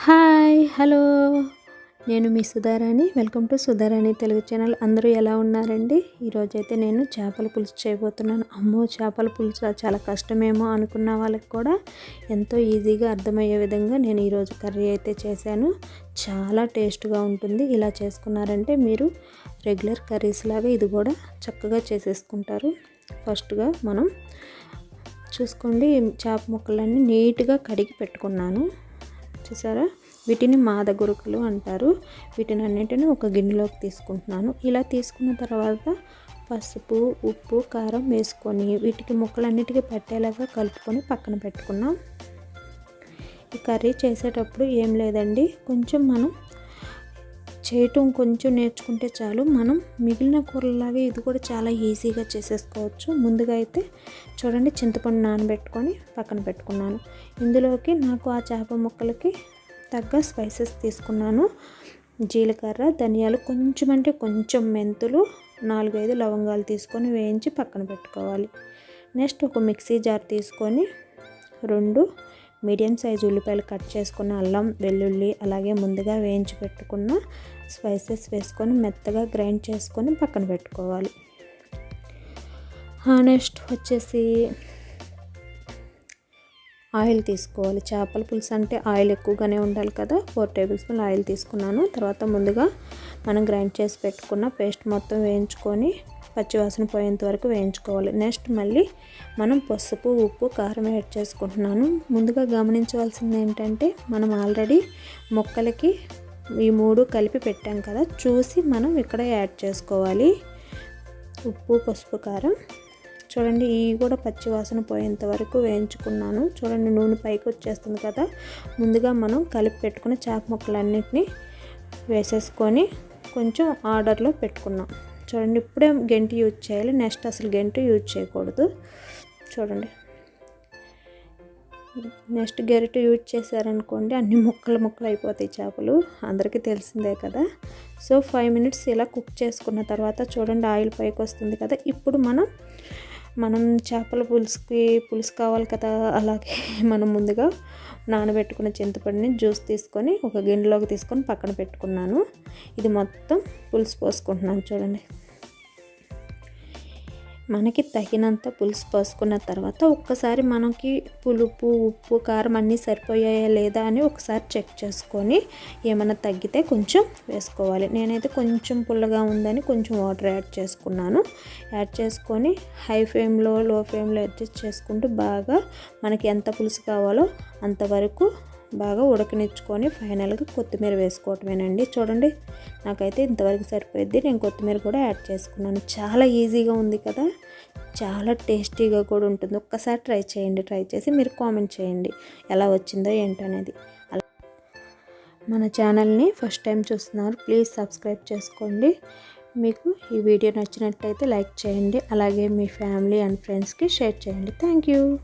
Hi hello. నేను మీ Sudharani. Welcome to Sudharani Telugu channel. అందరూ ఎలా ఉన్నారండి? ఈరోజైతే నేను చేపల పులుసు చేయబోతున్నాను. అమ్మో చేపల పులుసు చాలా కష్టమేమో అనుకున్న వాళ్ళకి కూడా ఎంతో ఈజీగా అర్థమయ్యే విధంగా నేను ఈరోజు కర్రీ అయితే చేశాను. చాలా టేస్ట్గా ఉంటుంది. ఇలా చేసుకున్నారంటే మీరు రెగ్యులర్ కర్రీస్ లాగా ఇది కూడా చక్కగా చేసేసుకుంటారు. ఫస్ట్గా మనం చూసుకోండి చేప ముక్కలన్నీ నీట్గా కడిగి పెట్టుకున్నాను. చూసారా? వీటిని మాద గురుకులు అంటారు. వీటిని అన్నింటినీ ఒక గిన్నెలోకి తీసుకుంటున్నాను. ఇలా తీసుకున్న తర్వాత పసుపు ఉప్పు కారం వేసుకొని వీటికి ముక్కలన్నిటికీ పట్టేలాగా కలుపుకొని పక్కన పెట్టుకున్నాం. ఈ కర్రీ చేసేటప్పుడు ఏం లేదండి. కొంచెం మనం చేయటం కొంచెం నేర్చుకుంటే చాలు. మనం మిగిలిన కూరలాగే ఇది కూడా చాలా ఈజీగా చేసేసుకోవచ్చు. ముందుగా అయితే చూడండి చింతపండు నానబెట్టుకొని పక్కన పెట్టుకున్నాను. ఇందులోకి నాకు ఆ చేప ముక్కలకి తగ్గ స్పైసెస్ తీసుకున్నాను. జీలకర్ర ధనియాలు కొంచెం అంటే కొంచెం మెంతులు నాలుగైదు లవంగాలు తీసుకొని వేయించి పక్కన పెట్టుకోవాలి. నెక్స్ట్ ఒక మిక్సీ జార్ తీసుకొని రెండు మీడియం సైజు ఉల్లిపాయలు కట్ చేసుకున్న అల్లం వెల్లుల్లి అలాగే ముందుగా వేయించి పెట్టుకున్న స్పైసెస్ వేసుకొని మెత్తగా గ్రైండ్ చేసుకొని పక్కన పెట్టుకోవాలి. నెక్స్ట్ వచ్చేసి ఆయిల్ తీసుకోవాలి. చేపల పులుసు అంటే ఆయిల్ ఎక్కువగానే ఉండాలి కదా. ఫోర్ టేబుల్ స్పూన్ ఆయిల్ తీసుకున్నాను. తర్వాత ముందుగా మనం గ్రైండ్ చేసి పెట్టుకున్న పేస్ట్ మొత్తం వేయించుకొని పచ్చివాసన పోయేంత వరకు వేయించుకోవాలి. నెక్స్ట్ మళ్ళీ మనం పసుపు ఉప్పు కారం యాడ్ చేసుకుంటున్నాను. ముందుగా గమనించవలసింది ఏంటంటే మనం ఆల్రెడీ మొక్కలకి ఈ మూడు కలిపి పెట్టాం కదా చూసి మనం ఇక్కడ యాడ్ చేసుకోవాలి. ఉప్పు పసుపు కారం. చూడండి ఇవి కూడా పచ్చివాసన పోయేంత వరకు వేయించుకున్నాను. చూడండి నూనె పైకి వచ్చేస్తుంది కదా. ముందుగా మనం కలిపి పెట్టుకున్న చేప ముక్కలన్నిటిని వేసేసుకొని కొంచెం ఆర్డర్లో పెట్టుకున్నాం. చూడండి ఇప్పుడే గెంటి యూజ్ చేయాలి. నెక్స్ట్ అసలు గెంటి యూజ్ చేయకూడదు. చూడండి. నెక్స్ట్ గెరిటి యూజ్ చేశారనుకోండి అన్ని ముక్కలు ముక్కలు అయిపోతాయి చేపలు. అందరికీ తెలిసిందే కదా. సో ఫైవ్ మినిట్స్ ఇలా కుక్ చేసుకున్న తర్వాత చూడండి ఆయిల్ పైకి వస్తుంది కదా. ఇప్పుడు మనం మనం చేపల పులుసుకి పులుసు కావాలి కదా అలాగే మనం ముందుగా నానబెట్టుకున్న చింతపండుని జ్యూస్ తీసుకొని ఒక గిన్నెలోకి తీసుకొని పక్కన పెట్టుకున్నాను. ఇది మొత్తం పులుసు పోసుకుంటున్నాను చూడండి. మనకి తగినంత పులుసు పోసుకున్న తర్వాత ఒక్కసారి మనకి పులుపు ఉప్పు కారం అన్నీ సరిపోయాయా లేదా అని ఒకసారి చెక్ చేసుకొని ఏమైనా తగ్గితే కొంచెం వేసుకోవాలి. నేనైతే కొంచెం పుల్లగా ఉందని కొంచెం వాటర్ యాడ్ చేసుకున్నాను. యాడ్ చేసుకొని హై ఫ్లేమ్లో లో ఫ్లేమ్లో అడ్జస్ట్ చేసుకుంటూ బాగా మనకి ఎంత పులుసు కావాలో అంతవరకు బాగా ఉడకనిచ్చుకొని ఫైనల్గా కొత్తిమీర వేసుకోవటమేనండి. చూడండి నాకైతే ఇంతవరకు సరిపోయింది నేను కొత్తిమీర కూడా యాడ్ చేసుకున్నాను. చాలా ఈజీగా ఉంది కదా. చాలా టేస్టీగా కూడా ఉంటుంది. ఒక్కసారి ట్రై చేయండి. ట్రై చేసి మీరు కామెంట్ చేయండి. ఎలా వచ్చిందో ఏంటనేది అలా. మన ఛానల్ని ఫస్ట్ టైం చూస్తున్నారు ప్లీజ్ సబ్స్క్రైబ్ చేసుకోండి. మీకు ఈ వీడియో నచ్చినట్టయితే లైక్ చేయండి. అలాగే మీ ఫ్యామిలీ అండ్ ఫ్రెండ్స్కి షేర్ చేయండి. Thank you.